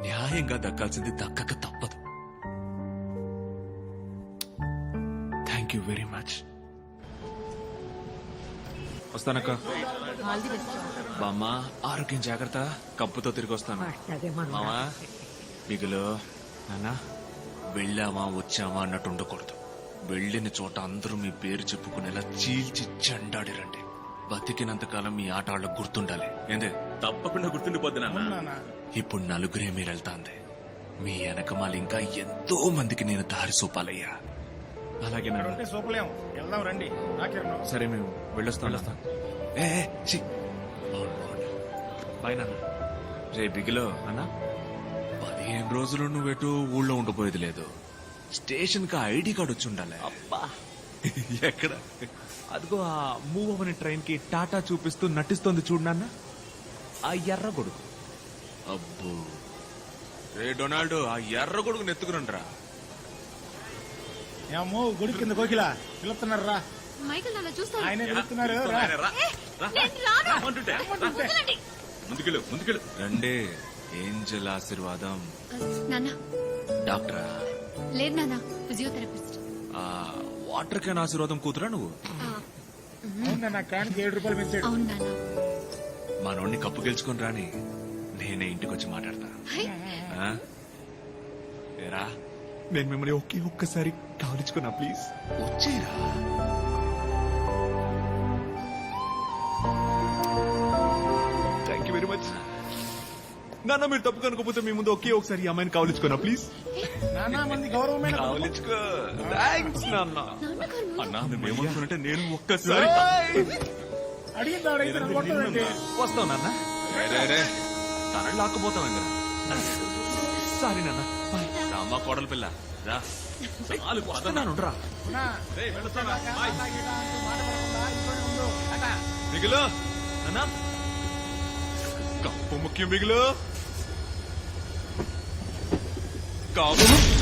న్యాయంగా దక్కాల్సింది దక్కక తప్పదు. థ్యాంక్ యూ వెరీ మచ్ వస్తానక్క. బామ్మ ఆరోగ్యం జాగ్రత్త. కప్పుతో తిరిగి వస్తాను. మామా మిగులు. నాన్న వెళ్ళామా వచ్చామా అన్నట్టు ఉండకూడదు. వెళ్ళిన చోట అందరూ మీ పేరు చెప్పుకునేలా చీల్చి చెండాడిరండి. బతికినంత కాలం మీ ఆట వాళ్ళకు గుర్తుండాలి. ఏందే? తప్పకుండా గుర్తుండిపోద్ది నాన్న. ఇప్పుడు నలుగురే మీరు వెళ్తాంది మీ వెనకమాల ఇంకా ఎంతో మందికి నేను దారి చూపాలయ్యా అలాగే సూపలేం. వెళ్దాం రండి. సరే మేము వెళ్ళొస్తాం ఏ ఏ, నాన్న. రే బిగిలో. అన్న? పదిహేను రోజులు నువ్వెటు ఊళ్ళో ఉండిపోయేది లేదు. స్టేషన్కి ఐడి కార్డు వచ్చి ఉండాలి. అబ్బా. ఎక్కడ? అదిగో ఆ మూవ్ అవని ట్రైన్కి టాటా చూపిస్తూ నటిస్తోంది చూడు నాన్న. ఆ ఎర్ర గొడుగు. అబ్బో. రే డొనాల్డో ఆ ఎర్ర కొడుకు నెత్తుకురండ్రా ఏమో గుడి కింద కోకిల. పిలుస్తున్నారు రా మైకిల్ నన్ను చూస్తాను ఆయనే పిలుస్తున్నారు రా. నేను రాను. వదలండి. ముందుకెళ్ళు ముందుకెళ్ళు. రండే ఏంజల్ ఆశీర్వాదం. నాన్న. డాక్టరా? లేదు నాన్న. ఫిజియోథెరపిస్ట్. ఆ వాటర్ క్యాన్ ఆశీర్వాదం కూతురా నువ్వు? ఆ, అవునా నా కానికి ఏడు రూపాయలు పెంచాడు అవును నాన్న. మనోడిని కప్పు గెలుచుకొని రాని. నేనే ఇంటికి వచ్చి మాట్లాడతా. హై, ఆ? ఏరా? నేను మిమ్మల్ని ఒకే ఒక్కసారి కావలించుకున్నా ప్లీజ్ వచ్చేరా. థ్యాంక్ యూ వెరీ మచ్ నాన్న మీరు తప్పు కనుకోపోతే మీ ముందు ఒకే ఒకసారి ఈ అమ్మాయిని కావలించుకున్నా ప్లీజ్ నానా మంది గౌరవమైన కావలించుకో థ్యాంక్స్ నాన్న. అన్నా నేను ఒక్కసారి అడిగింది అడిగితే నన్ను? కొడతాడండి. వస్తావు నాన్న. తనని లాక్కుపోతాం సారీ నాన్న. బాయ్. రామా కోడలు పిల్ల. రా. చాలు వస్తున్నాను రా. మిగులు. అన్నా కప్పు ముఖ్యం మిగులు. కాపు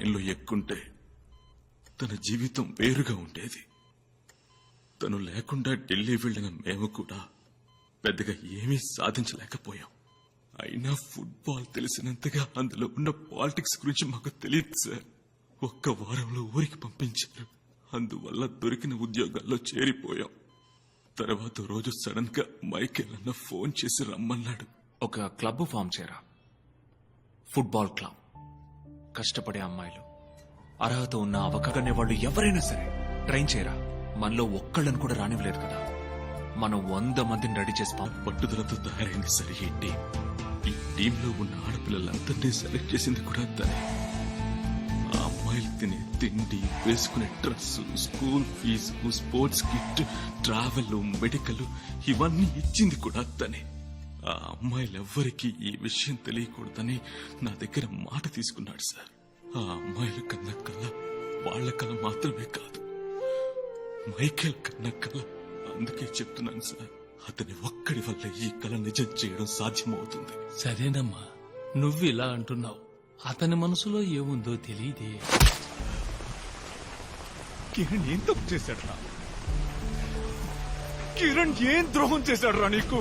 ట్రైన్లో ఎక్కుంటే తన జీవితం వేరుగా ఉండేది. తను లేకుండా ఢిల్లీ వెళ్ళిన మేము కూడా పెద్దగా ఏమీ సాధించలేకపోయాం. అయినా ఫుట్బాల్ తెలిసినంతగా అందులో ఉన్న పాలిటిక్స్ గురించి మాకు తెలియదు సార్. ఒక్క వారంలో ఊరికి పంపించారు. అందువల్ల దొరికిన ఉద్యోగాల్లో చేరిపోయాం. తర్వాత రోజు సడన్గా మైకేల్ అన్న ఫోన్ చేసి రమ్మన్నాడు. ఒక క్లబ్ ఫామ్ చేరా. Football club. కష్టపడే అమ్మాయిలు. అర్హత ఉన్న అవకాశనే వాళ్ళు ఎవరైనా సరే ట్రైన్ చేయరా? మనలో ఒక్కళ్ళని కూడా రానివ్వలేదు కదా. మనం వంద మందిని రెడీ చేస్తాం. పట్టుదలతో తయారైంది సరే ఈ టీం. ఈ టీంలో ఉన్న ఆడపిల్లలందరినీ సెలెక్ట్ చేసింది కూడా తనే ఆ అమ్మాయిలు తినే తిండి వేసుకునే dress school fees sports kit travel medical ఇవన్నీ ఇచ్చింది కూడా తనే ఆ అమ్మాయిలెవ్వరికీ ఈ విషయం తెలియకూడదని నా దగ్గర మాట తీసుకున్నాడు సార్. ఆ అమ్మాయిల కన్న కళ వాళ్ళ కళ మాత్రమే కాదు. మైకేల్ కన్న కళ అందుకే చెప్తున్నాను సార్. అతని ఒక్కడి వల్ల ఈ కళ నిజం చేయడం సాధ్యమవుతుంది. సరేనమ్మా నువ్వు ఇలా అంటున్నావు. అతని మనసులో ఏముందో తెలియదే. కిరణ్ ఏం తప్పు చేశాడు రా? కిరణ్ ఏం ద్రోహం చేశాడు రా నీకు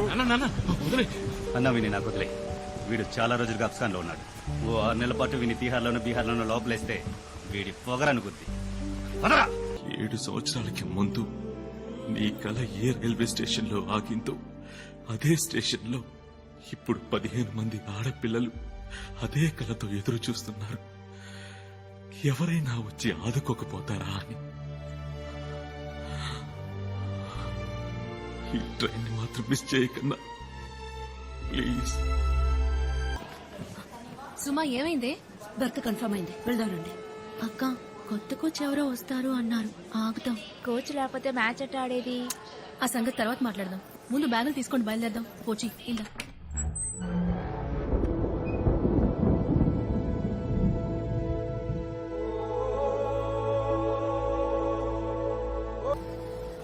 అన్న విని నాకు వదిలే. వీడు చాలా రోజులుగా అఫ్ఘాన్లో ఉన్నాడు. ఓ ఆరు నెలల పాటు వీని తీహార్లోనూ బీహార్లోనూ లోపలేస్తే వీడి పొగరనుకుంది. ఏడు సంవత్సరాలకి ముందు నీ కల ఏ రైల్వే స్టేషన్లో ఆగిందో అదే స్టేషన్లో ఇప్పుడు పదిహేను మంది ఆడపిల్లలు అదే కలతో ఎదురు చూస్తున్నారు ఎవరైనా వచ్చి ఆదుకోకపోతారా అని ఈ ట్రైన్ మాత్రం మిస్ చేయకన్నా. ప్లీజ్. సుమా ఏమైంది? బర్త్ కన్ఫర్మ్ అయింది. వెళ్దామండి. అక్క కొత్త కోచ్ ఎవరో వస్తారు అన్నారు. ఆగుతాం. కోచ్ లేకపోతే మ్యాచ్ ఎట్ట ఆడేది? ఆ సంగతి తర్వాత మాట్లాడదాం. ముందు బ్యాగులు తీసుకొని బయలుదేరదాం. పోచి ఇలా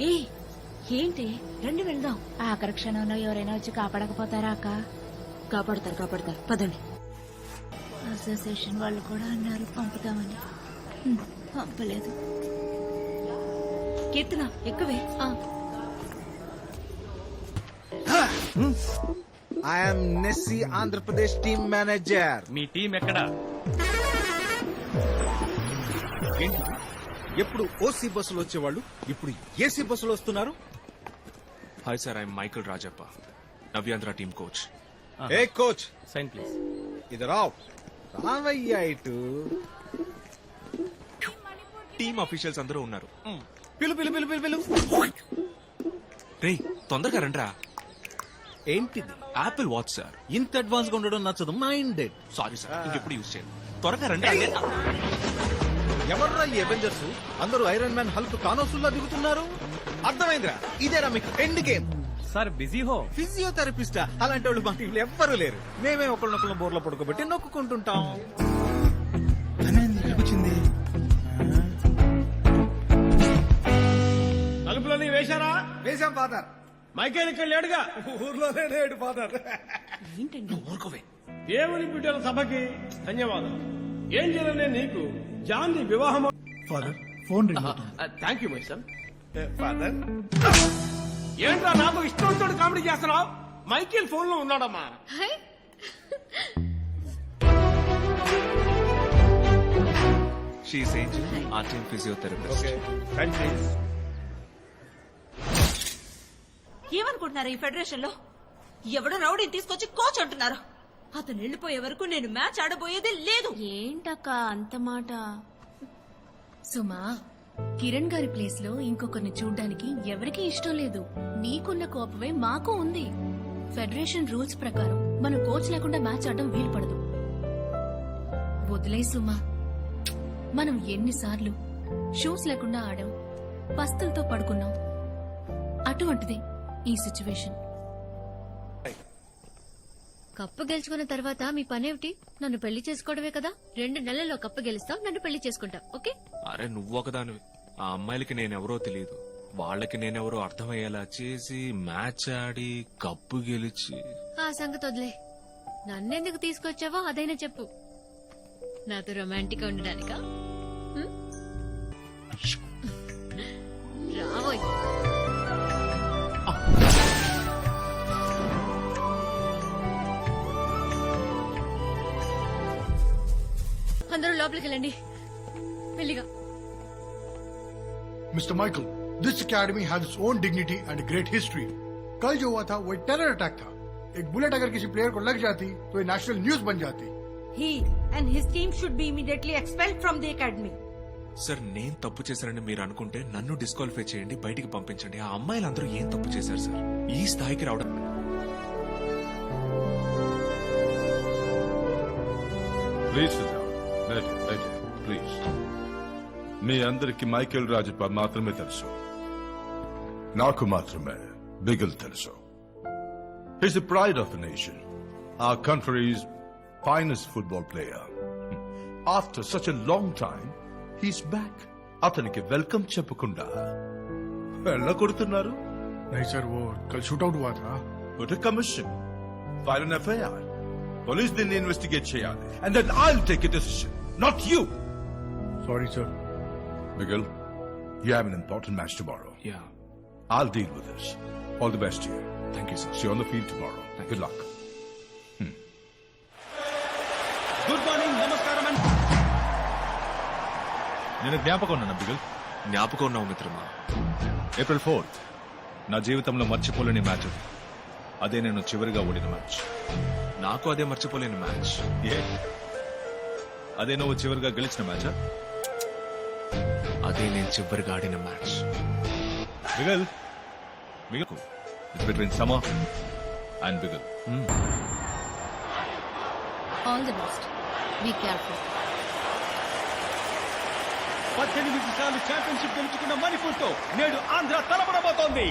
ఏ ఏంటి? రండి వెళ్దాం. ఆఖరి క్షణంలో ఎవరైనా వచ్చి కాపాడకపోతారా అక్క? కాపాడతారు కాపాడతారు. పదండి. అసోసియేషన్ వాళ్ళు కూడా అన్నారు పంపుతామని. హ్మ్, పంపలేదు. కీర్తన ఎక్కువే. ఆ, I'm Nessie Andhra Pradesh team manager me team ఎక్కడా? ఎప్పుడు ఓసీ బస్సులు వచ్చేవాళ్ళు? ఇప్పుడు ఏసీ బస్సులు వస్తున్నారు? Hi sir I'm Michael Rajappa Navyandhra team coach a coach sign please ఇది రావ్ రావయ్యా ఇటు టీమ్ అఫీషియల్స్ అందరూ ఉన్నారు. పిలు పిలు పిలు పిలు పిలు. రేయ్ తొందరగా రండ్రా. ఏంటిది? యాపిల్ వాచ్ సార్ ఇంత అడ్వాన్స్గా ఉండడం నచ్చదు. మైండెడ్ సారీ సార్ ఇంకెప్పుడు యూజ్ చేయండి త్వరగా రండి అదే ఎవర్రా ఈ అవెంజర్స్ అందరూ ఐరన్ మ్యాన్ హల్క్ కానోసుల్లా దిగుతున్నారు. అర్థమైందిరా? ఇదేరా మీకు ఎండ్ గేమ్ సార్ బిజీ హో. ఫిజియోథెరపిస్టా అలాంటి వాళ్ళు మా టీంలో ఎవ్వరూ లేరు. మేమే ఒకళ్ళనొకళ్ళ బోర్లో పడుకోబెట్టి నొక్కుంటుంటాం తలుపులని వేశారా? వేసాం ఫాదర్. మైకేల్ ఇక్కడ లేడుగా? ఊర్లోనే లేడు ఫాదర్. ఊరుకోవే. దేవుని బిడ్డల సభకి ధన్యవాదాలు. ఏం చేయలే నీకు జాన్ది వివాహం father phone ring thank you my son father? ఏంట్రా నాతో ఇష్టం వచ్చినట్టు కామెడీ చేస్తున్నావు? మైకేల్ ఫోన్లో ఉన్నాడమ్మా. Hi. She's angel art and physiotherapist ఏమనుకుంటున్నారు ఈ ఫెడరేషన్లో ఎవడో రౌడీని తీసుకొచ్చి కోచ్ అంటున్నారు. అతను వెళ్ళిపోయే వరకు నేను మ్యాచ్ ఆడబోయేదే లేదు. ఏంటక్క అంత మాట? సుమా కిరణ్ గారి ప్లేస్లో ఇంకొకరిని చూడ్డానికి ఎవరికీ ఇష్టం లేదు. నీకున్న కోపమే మాకు ఉంది. ఫెడరేషన్ రూల్స్ ప్రకారం మనం కోచ్ లేకుండా మ్యాచ్ ఆడడం వీలు పడదు వదిలే సుమా. మనం ఎన్నిసార్లు షూస్ లేకుండా ఆడాం పస్తులతో పడుకున్నాం. అటువంటిది ఈ సిచ్యువేషన్ కప్పు గెలుచుకున్న తర్వాత మీ పనేమిటి? నన్ను పెళ్ళి చేసుకోవడమే కదా? రెండు నెలల్లో కప్పు గెలుస్తావు నన్ను పెళ్ళి చేసుకుంటావు ఓకే? అరే నువ్వు ఒకదానివి. ఆ అమ్మాయిలకి నేనెవరో తెలియదు వాళ్ళకి నేనెవరో అర్థమయ్యేలా చేసి మ్యాచ్ ఆడి కప్పు గెలిచి. ఆ సంగతి వదిలే. నన్నెందుకు తీసుకొచ్చావో అదైనా చెప్పు. నాతో రొమాంటిక్ ఉండడానికా? లోపలికి వెళ్ళండి మెల్లిగా mister Michael this academy has its own dignity and great history कल जो हुआ था वो एक टेरर अटैक था एक बुलेट अगर किसी प्लेयर को लग जाती तो ये नेशनल न्यूज बन जाती He and his team should be immediately expelled from the academy. Sir నేను తప్పు చేశానని మీరు అనుకుంటే నన్ను డిస్క్వాలిఫై చేయండి బయటికి పంపించండి ఆ అమ్మాయిలందరూ ఏం తప్పు చేశారు సార్ ఈ స్థాయికి రావడం ప్లీజ్ ప్లీజ్ మీ అందరికి మైకేల్ రాజప్ప మాత్రమే తెలుసు నాకు మాత్రమే బిగిల్ తెలుసు his the pride of the nation ఆ country's finest football player after such a long time he's back అతనికి వెల్కమ్ చెప్పకుండా వెళ్ళగొడుతున్నారు नहीं सर वो कल शूट आउट हुआ था Put a commission. File an FIR. Police దీన్ని ఇన్వెస్టిగేట్ చేయాలి And then I'll take a decision. not you. Sorry, sir. Miguel, you have an important match tomorrow. Yeah. I'll deal with this. All the best to you. Thank you, sir. See you on the field tomorrow. Thank Good you. luck. Hmm. Good morning నమస్కారం నేను జ్ఞాపకం ఉన్నాను బిగుల్ జ్ఞాపకం ఉన్నావు మిత్రమా April fourth నా జీవితంలో మర్చిపోలేని మ్యాచ్ అది అదే నేను చివరిగా ఓడిన మ్యాచ్ నాకు అదే మర్చిపోలేని మ్యాచ్ ఏ అదే నువ్వు చివరిగా గెలిచిన మ్యాచా? అదే నేను చివరిగా ఆడిన match. Bigil Bigil it's between సమా and Bigil all the best be careful పద్దెనిమిది సార్లు ఛాంపియన్షిప్ గెలుచుకున్న మణిపూర్తో నేడు ఆంధ్ర తలపడబోతోంది.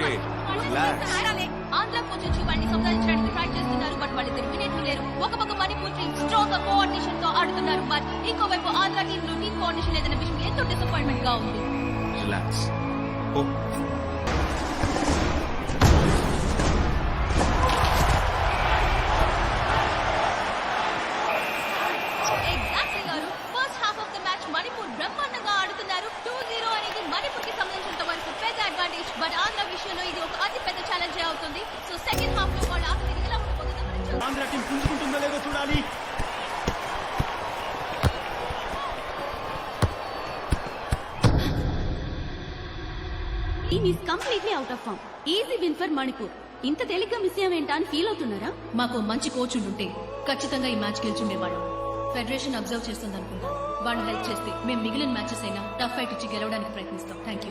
ఓకే. ఆంధ్ర కోచ్ వచ్చి వాడిని సంపాదించడానికి ట్రై చేస్తున్నారు బట్ వాళ్ళు తెలివినట్లు లేరు. ఒక పక్క మణిపూర్ టీం స్ట్రాంగ్గా కోఆర్డినేషన్తో ఆడుతున్నారు బట్ ఇంకోవైపు ఆంధ్ర టీం లో టీం కోఆర్డినేషన్ లేదన్న విషయం ఎంతో డిసప్పాయింట్మెంట్గా ఉంది. రిలాక్స్ ఓ పుంజుకుంటుందో లేదో చూడాలి team is completely out of form easy win for Manipur ఇంత తేలిగ్గా మిస్ అయ్యామేంటా అని ఫీల్ అవుతున్నారా? మాకు మంచి కోచ్ ఉంటే ఖచ్చితంగా ఈ మ్యాచ్ గెలుచుండేవాళ్ళం. ఫెడరేషన్ అబ్జర్వ్ చేస్తుంది అనుకుంటా వాళ్ళు హెల్ప్ చేస్తే మేము మిగిలిన మ్యాచెస్ అయినా టఫ్ ఫైట్ ఇచ్చి గెలవడానికి ప్రయత్నిస్తాం. Thank you